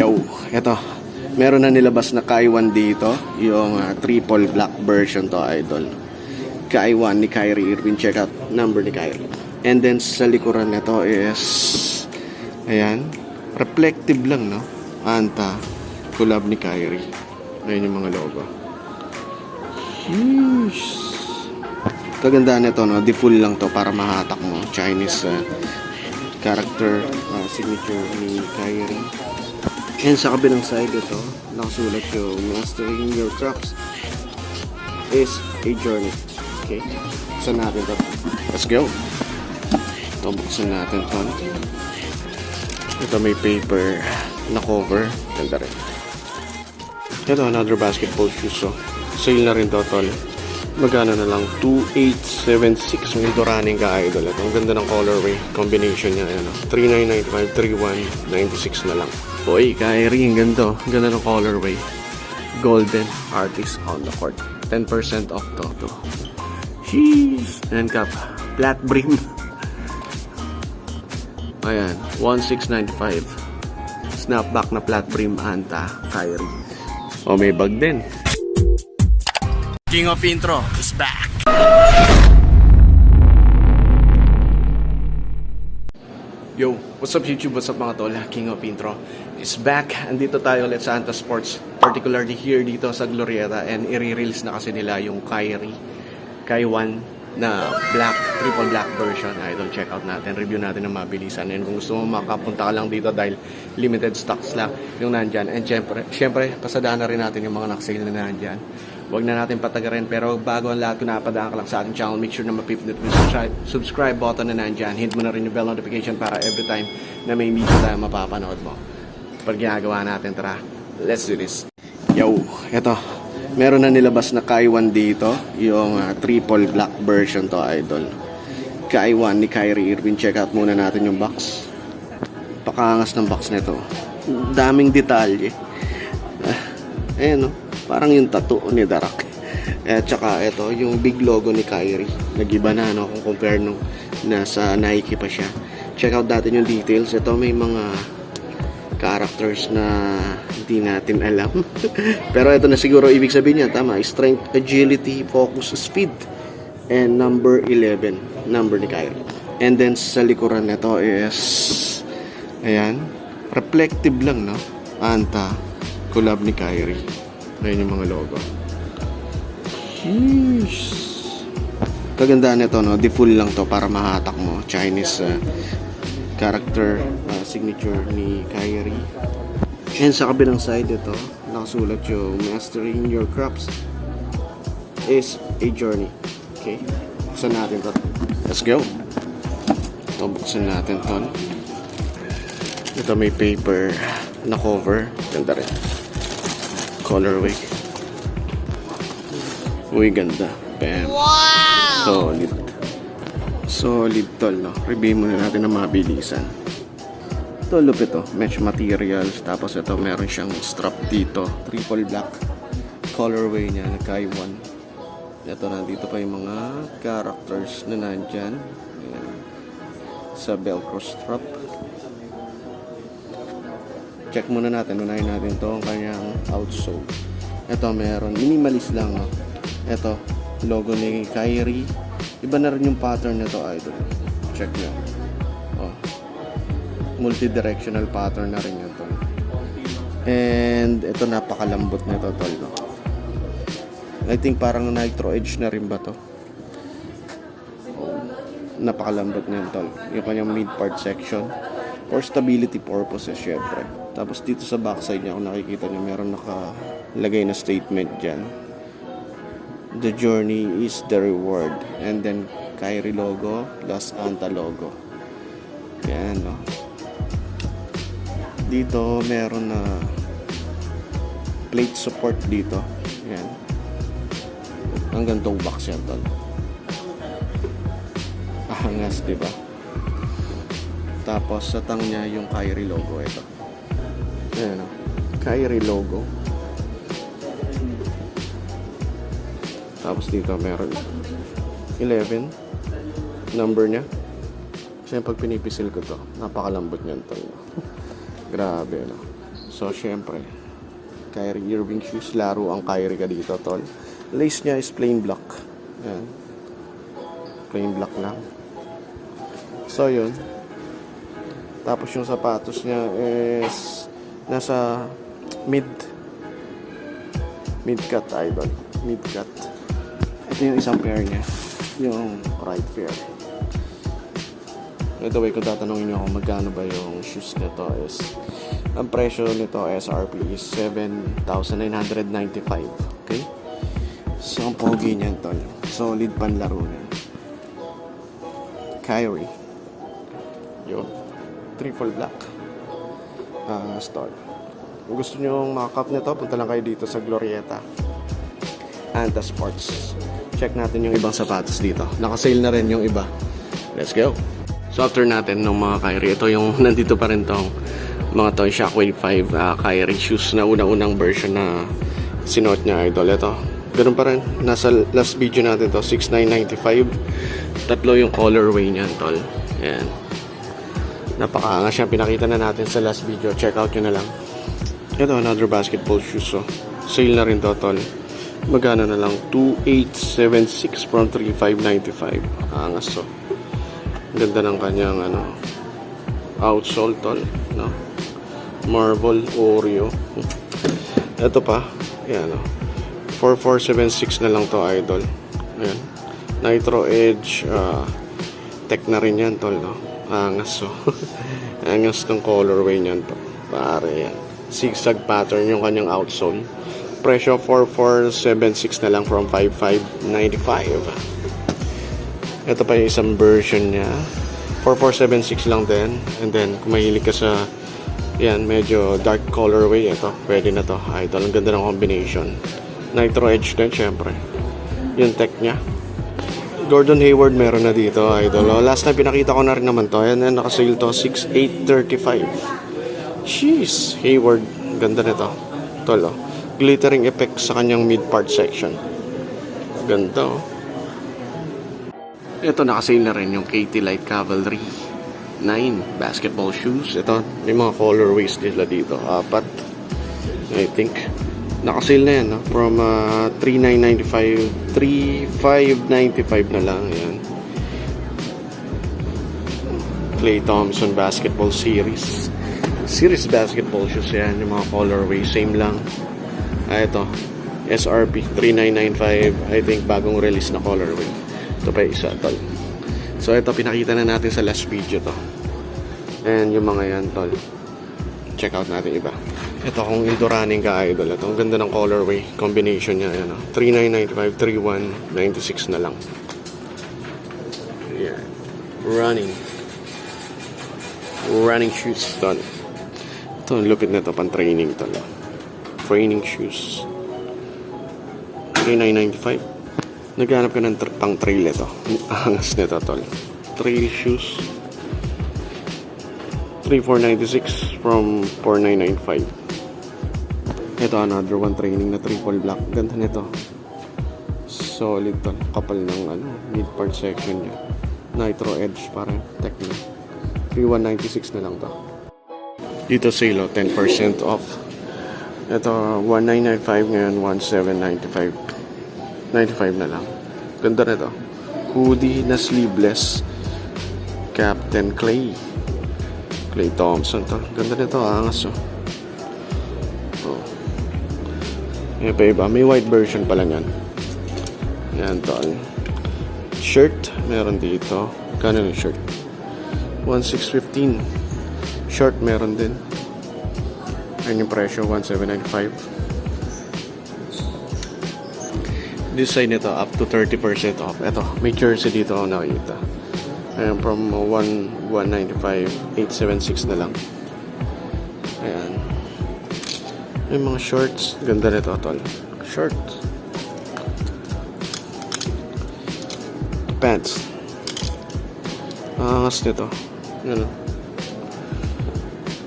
Yo, eto. Meron na nilabas na Kaiwan dito. Yung ah, triple black version to, idol. Kaiwan ni Kyrie Irving. Check out number ni Kyrie. And then sa likuran nito is... Ayan. Reflective lang, no? Anta. Collab ni Kyrie. Ayan yung mga logo. Sheesh. Kagandaan nito, no? Di full lang to para mahatak mo. Chinese ah, character ah, signature ni Kyrie. And sa kabilang side ito, nakasulat yung Mastering Your Crops is a journey. Okay? Buksan natin to. Let's go! Ito, buksan natin to. Ito may paper na cover. Ganda rin. Ito, another basketball shoes. So, sale na rin to, tol. Magkano na lang? 2,876. May running ka, idol. Ito, ang ganda ng colorway. Combination niya. Ano, 3995, 3196 na lang. Uy, Kyrie, ang ganda. Ang ganda ng colorway. Golden Artist on the court. 10% off to. to. Sheesh! And cap. Flat brim. Ayan, 1695. Snapback na flat brim anta, Kyrie. O may bag din. King of Intro is back. Yo, what's up YouTube? What's up mga tol? King of Intro is back. Andito tayo ulit sa Anta Sports, particularly here dito sa Glorieta and i-release na kasi nila yung Kyrie, Kaiwan na black, triple black version. Idol, check out natin, review natin ng mabilisan. And kung gusto mo makapunta ka lang dito dahil limited stocks lang yung nandyan. And syempre, syempre pasadaan na rin natin yung mga nakasale na nandyan. Huwag na natin patagarin pero bago ang lahat kung napadaan ka lang sa ating channel, make sure na mapipindot mo yung subscribe, subscribe button na nandyan. Hit mo na rin yung bell notification para every time na may video tayo mapapanood mo. Pag ginagawa natin, tara, let's do this. Yo, eto. Meron na nilabas na Kaiwan dito, yung ah, triple black version to, idol. Kaiwan ni Kyrie Irving. Check out muna natin yung box. Pakangas ng box nito. Daming detalye. Ah, Ayan, no? Parang yung tattoo ni Darak. At saka ito, yung big logo ni Kyrie. Nag-iba na, no? Kung compare nung nasa Nike pa siya. Check out natin yung details. Ito may mga characters na hindi natin alam. Pero ito na siguro ibig sabihin niya, tama. Strength, agility, focus, speed. And number 11, number ni Kyrie. And then sa likuran nito is, ayan, reflective lang, no? Anta, collab ni Kyrie. Ayan yung mga logo. Sheesh. Kagandaan nito, no? Di full lang to para mahatak mo. Chinese uh, character signature ni Kyrie. And sa kabilang side ito, nakasulat yung Mastering Your Crops is a journey. Okay? Buksan natin to. Let's go! Ito, buksan natin to. Ito may paper na cover. Ganda rin. Colorway. Uy, ganda. Bam. Wow! Solid. Solid tol, no? Review muna natin ng mabilisan. Ito, lupit to. Mesh materials. Tapos ito, meron siyang strap dito. Triple black. Colorway niya, nagkaiwan. Ito, nandito pa yung mga characters na nandyan. Ayan. Sa velcro strap. Check muna natin. Unahin natin to ang kanyang outsole. Ito, meron. Minimalist lang, no? Ito, logo ni Kyrie. Iba na rin yung pattern nito, idol. Check nyo. Multi-directional pattern na rin yun, tol. And ito, napakalambot nito, tol, no? I think parang nitro edge na rin ba to? Napakalambot na tol. Yung kanyang mid part section. For stability purposes, syempre. Tapos dito sa backside niya, kung nakikita niyo, meron nakalagay na statement dyan. The journey is the reward. And then, Kyrie logo plus Anta logo. Yan, no? Dito, meron na plate support dito. Yan. Ang gantong box yan, tol. Ahangas, di ba? Tapos, sa tang niya yung Kyrie logo. Ito. Ayan, no? Kyrie logo. Tapos dito meron 11 number niya. Kasi pag pinipisil ko to, napakalambot niyan to. Grabe, no? So, syempre, Kyrie Irving shoes. Laro ang Kyrie ka dito, tol. Lace niya is plain black. Ayan. Plain black lang. So, yun. Tapos yung sapatos niya is nasa mid mid cut idol. Mid cut. Ito yung isang pair niya. Yung right pair. By the way, kung tatanungin niyo ako magkano ba yung shoes nito is ang presyo nito SRP is 7,995. Okay? So, ang pogi niyan tol. Solid panlaro niyan. Kyrie. Yun. Triple black. Ah, start. Kung gusto niyo yung mga cup nito, punta lang kayo dito sa Glorieta. Anta Sports. Check natin yung ibang sapatos dito. Naka-sale na rin yung iba. Let's go. So after natin ng mga Kyrie, ito yung nandito pa rin tong mga to Shockwave 5 uh, Kyrie shoes na una-unang version na sinuot niya idol. Ito, ganun pa rin. Nasa last video natin to 6,995. Tatlo yung colorway niyan, tol. Ayan. Napakaangas siya. Pinakita na natin sa last video. Check out nyo na lang. Ito, another basketball shoes. So, sale na rin to, tol. Magkano na lang? 2,876 from 3,595. Angas to. Ganda ng kanyang ano, outsole, tol. No? Marble Oreo. Ito pa. Ayan, oh. 4476 na lang to, idol. Ayan. Nitro Edge. ah tech na rin yan, tol, no? Angas, so. Angas ng colorway niyan, to. Pare, yan. Zigzag pattern yung kanyang outsole. Presyo 4476 na lang from 5595. Ito pa yung isang version niya. 4476 lang din. And then, kung mahilig ka sa yan, medyo dark colorway, ito, pwede na to. Idol, ang ganda ng combination. Nitro Edge din, syempre. Yung tech niya. Gordon Hayward meron na dito, idol. Oh, last time pinakita ko na rin naman to. Ayan, ayan nakasale to, 6,835. Jeez, Hayward. Ganda nito. Tol, oh. Glittering effect sa kanyang mid-part section. Ganda, oh. Ito, nakasale na rin yung KT Light Cavalry 9 basketball shoes. Ito, may mga colorways nila dito. Apat. I think. Nakasale na yan, no? From uh, 3,995, 3,595 na lang. Ayan. Clay Thompson Basketball Series. Series basketball shoes yan. Yung mga colorway. Same lang. Ah, ito. SRP 3995. I think bagong release na colorway. Ito pa isa, tol. So, ito, pinakita na natin sa last video to. And yung mga yan, tol. Check out natin iba. Ito, kung into running ka, idol. Ito, ang ganda ng colorway. Combination niya, yan, oh. 3995, 3196 na lang. Yeah. Running. Running shoes, tol. Ito, ang lupit na to, pang training, tol. Training shoes. 3995. Naghanap ka ng tr- pang trail ito. Ang Angas nito, tol. Trail shoes. 3496 from 4995. Ito, another one training na triple black. Ganda nito. Solid tol. Kapal ng ano, mid part section niya. Nitro Edge parang techno. 3196 na lang to. Dito sale, oh, 10% off. Ito, 1995 ngayon, 1795. 95 na lang. Ganda nito. Hoodie na sleeveless. Captain Clay. Clay Thompson to. Ganda nito, angas oh. oh. Yan pa iba. May white version pala yan. Yan to. Shirt, meron dito. Kano yung shirt? 1615. Short meron din. Ayun yung presyo, 1795. Side nito, up to 30% off. Ito, may jersey dito ako nakita. Ayan, from 1, 195, 876 na lang. Ayan. May mga shorts. Ganda nito, tol. Shorts. Pants. Angas nito. Ano?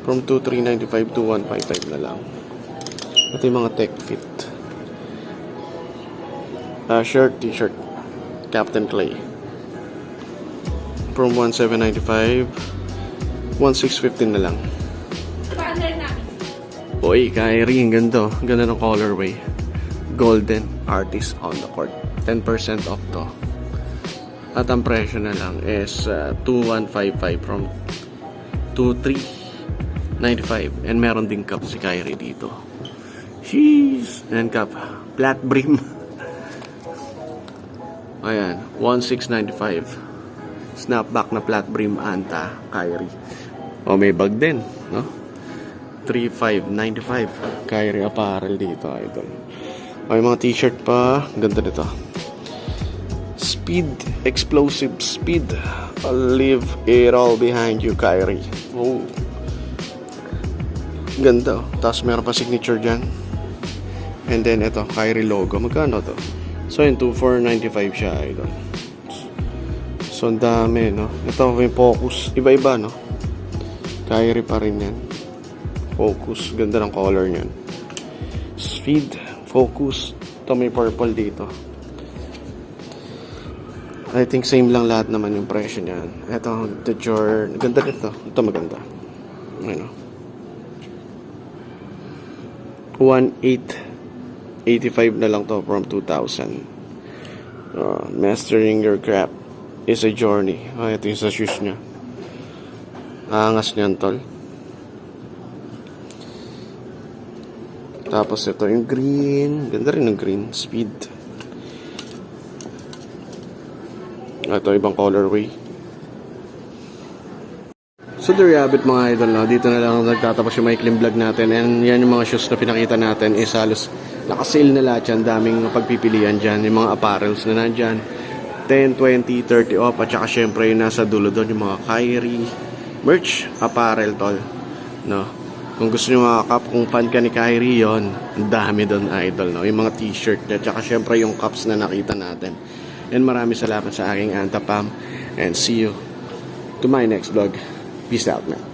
From 2395 to 155 na lang. Ito yung mga tech fit. Ah, shirt, t-shirt. Captain Clay. From 1795, 1615 na lang. Boy, Kyrie, ang ganda. oh. Ganda ng colorway. Golden Artist on the Court. 10% off to. At ang presyo na lang is uh, 2155 from 2395 and meron ding cup si Kyrie dito. Jeez! And cup. Flat brim. Ayan, 1695. Snapback na flat brim Anta Kyrie. O may bag din, no? 3595 Kyrie apparel dito, idol. May mga t-shirt pa. Ganda nito. Speed, explosive speed. I'll leave it all behind you, Kyrie. Oh. Ganda. oh. Tapos meron pa signature dyan. And then ito, Kyrie logo. Magkano to? So yun, 2495 siya, idol. So ang dami, no? Ito, may focus. Iba-iba, no? Kyrie pa rin yan. Focus. Ganda ng color niyan. Speed, focus. Ito may purple dito. I think same lang lahat naman yung presyo niyan. Ito, the Jordan. Ganda nito. Ito maganda. Ano? 1,885 na lang to from 2,000. Uh, mastering your craft is a journey. Ah, ito yung sa shoes niya. Angas niyan, tol. Tapos ito yung green. Ganda rin ng green. Speed. Ito ibang colorway. So there you have it mga idol. No? Dito na lang nagtatapos yung maikling vlog natin. And yan yung mga shoes na pinakita natin is halos nakasale na lahat yan. Daming pagpipilian dyan. Yung mga apparels na nandyan. 10, 20, 30 off. At saka syempre yung nasa dulo doon yung mga Kyrie merch apparel tol. No? Kung gusto nyo mga cup, kung fan ka ni Kyrie yon ang dami doon idol. No? Yung mga t-shirt niya. Tsaka syempre yung cups na nakita natin. And maraming salamat sa aking Antapam. And see you to my next vlog. Peace out, man.